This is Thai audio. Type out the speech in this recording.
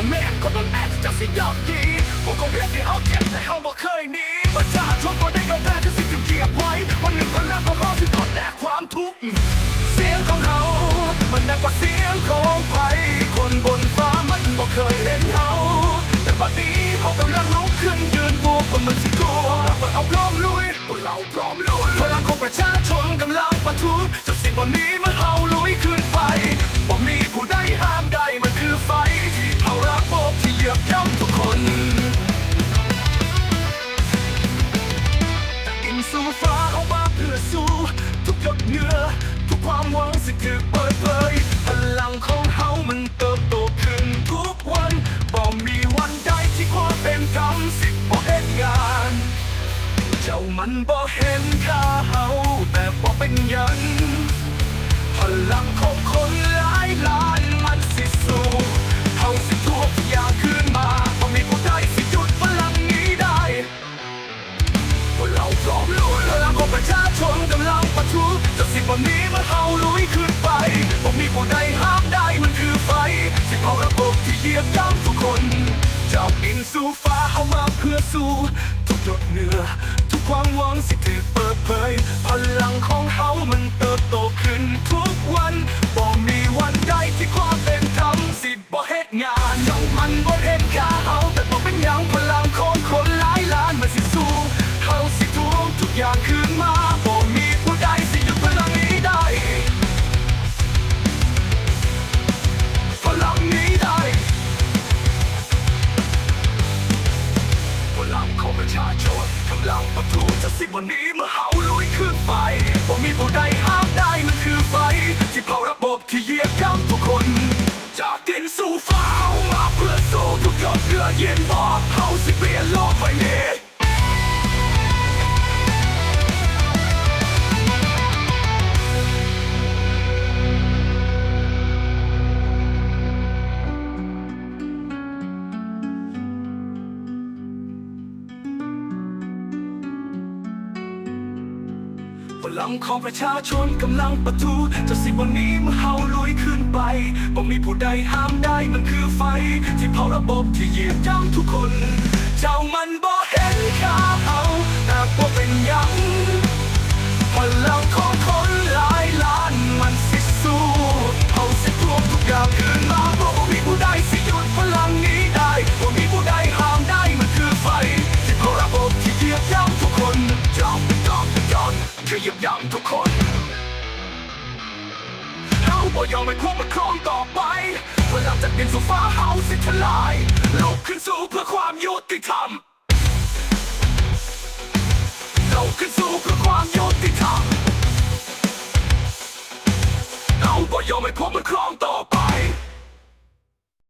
ของแม่ก็ต้องแอบจากสิ่งยอดดีผมก็เรียกที่เอาเจ็บแต่เขาบอกเคยหนีประชาชนก็ได้กระแทกที่สิ่งที่เกียบไว้วันหนึ่งคนแรกก็รอที่ทนแดกความทุกข์เสียงของเขา มันดังกว่าเสียงของใครคนบนฟ้ามันบอกเคยเล่นเขาแต่บัดนี้เขากำลังลุกขึ้นยืนบวกคนมันสิกลัวพวกเราพร้อมลุยพวกเราพร้อมลุยพลังของประชาชนกำลังประทุจากสิ่งวันนี้มัน ความหวังสิคือเปิดเผยพลังของเฮามันเติบโตขึ้นทุกวันบ่มีวันใดที่ความเป็นธรรมสิบ่เฮ็ดงาน เจ้ามันบ่เห็นค่าเฮาแต่บ่เป็นยันพลังของคนลา จอบอินสู่ฟ้าเอามาเพื่อสู้ ทุกหยดเหนือ ทุกความหวังสิถือเปิดเผ ของประชาชนกำลังประทุจะสิบวันนี้มาเฮาลุยขึ้นไปบ่มีผู้ใดห้ามได้มันคือไฟ ที่เผาระบบที่เยียบย่ำทุกคน จากดินสู่ฟ้ามาเพื่อสู้ทุกหยดเลือดเย็นบอกเฮาสิเปลี่ยนโลกใบนี้ พลังของประชาชนกำลังประทุจากสิ่งวันนี้เมื่อเฮาลุยขึ้นไปบ่มีผู้ใดห้ามได้มันคือไฟ ที่เผาระบบที่เหยียบย่ำทุกคน เจ้ามันบ่เห็นค่าเอา จอมที่เหยียบย่ำทุกคนเฮาบ่ยอมให้ควบมันครองต่อไปพลังจากดินสู่ฟ้าเฮาสิทลายลุกขึ้นสู้เพื่อ